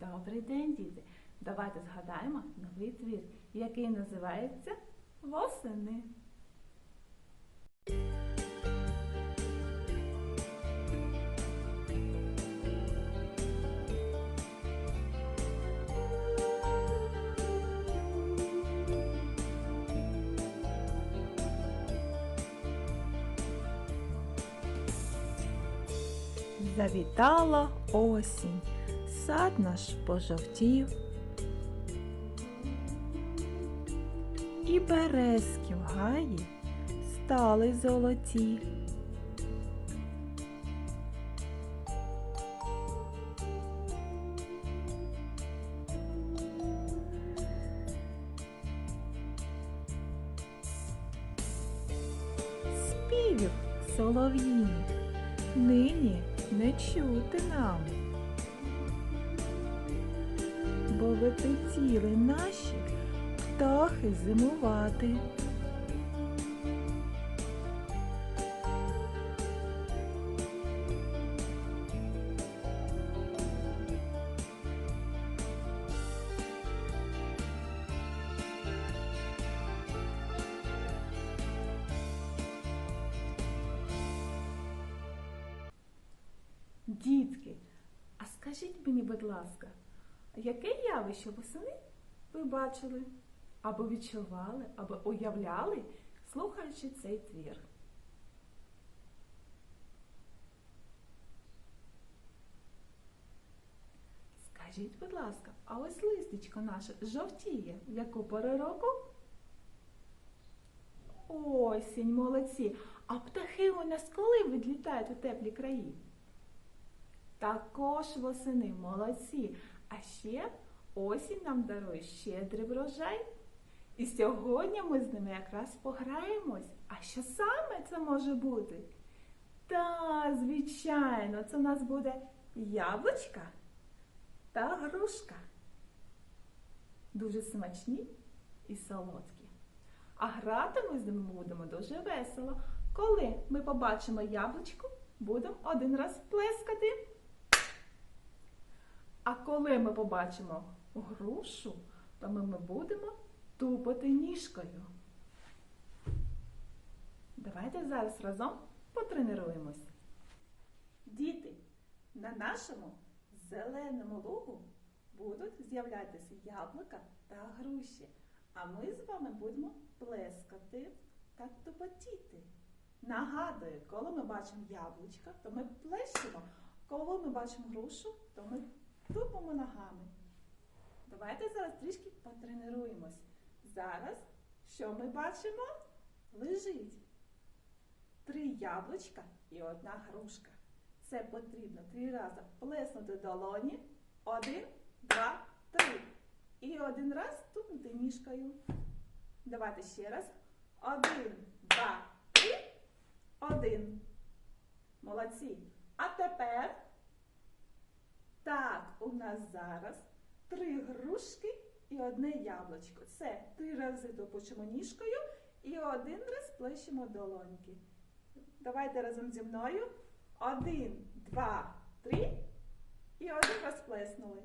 Добрий день, діти! Давайте згадаємо новий твір, який називається Восени. Завітала осінь, сад наш пожовтів. І березки в гаї стали золоті. Співів нині не чути нам. Вилетіли наші птахи зимувати. Дітки, а скажіть мені, будь ласка, яке явище восени ви бачили, або відчували, або уявляли, слухаючи цей твір? Скажіть, будь ласка, а ось листечко наше жовтіє в яку пору року? Осінь, молодці. А птахи у нас коли відлітають у теплі краї? Також восени молодці. А ще осінь нам дарує щедрий врожай. І сьогодні ми з ними якраз пограємось. А що саме це може бути? Та, звичайно, це у нас буде яблучка та грушка. Дуже смачні і солодкі. А грати ми з ними будемо дуже весело. Коли ми побачимо яблучко, будемо один раз плескати. А коли ми побачимо грушу, то ми, будемо тупати ніжкою. Давайте зараз разом потренуємось. Діти, на нашому зеленому лугу будуть з'являтися яблука та груші. А ми з вами будемо плескати та тупотіти. Нагадую, коли ми бачимо яблучка, то ми плещемо. Коли ми бачимо грушу, то ми тупимо ногами. Давайте зараз трішки потренуємось. Зараз що ми бачимо? Лежить три яблучка і одна грушка. Це потрібно три рази плеснути долоні. Один, два, три. І один раз тупнути ніжкою. Давайте ще раз. Один, два, три. Один. Молодці. А тепер нас зараз три грушки і одне яблучко. Це три рази топочемо ніжкою і один раз плещемо долоньки. Давайте разом зі мною. Один, два, три. І один раз плеснули.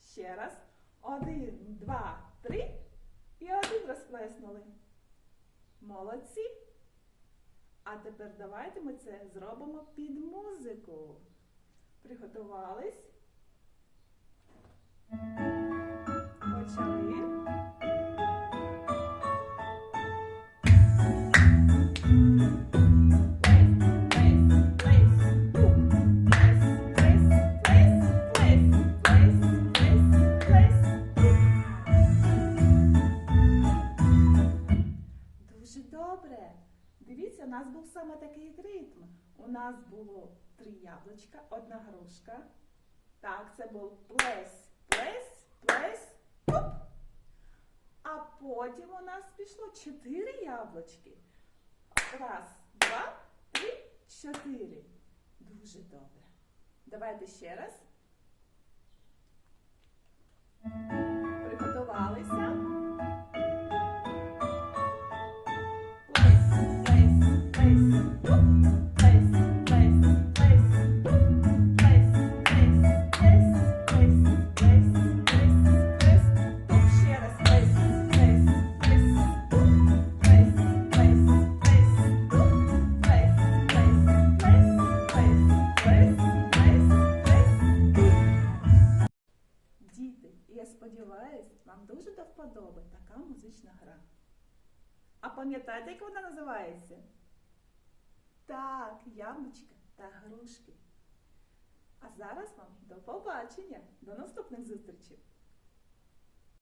Ще раз. Один, два, три. І один раз плеснули. Молодці. А тепер давайте ми це зробимо під музику. Приготувались? Почали. Дуже добре. Дивіться, у нас був саме такий ритм. У нас було три яблучка, одна грушка. Так, це був плесь, плесь, плес, оп. А потім у нас пішло чотири яблучки. Раз, два, три, чотири. Дуже добре. Давайте ще раз. Сподіваюсь, вам дуже до вподоби така музична гра. А пам'ятаєте, як вона називається? Так, яблучка та грушки. А зараз вам до побачення, до наступних зустрічей!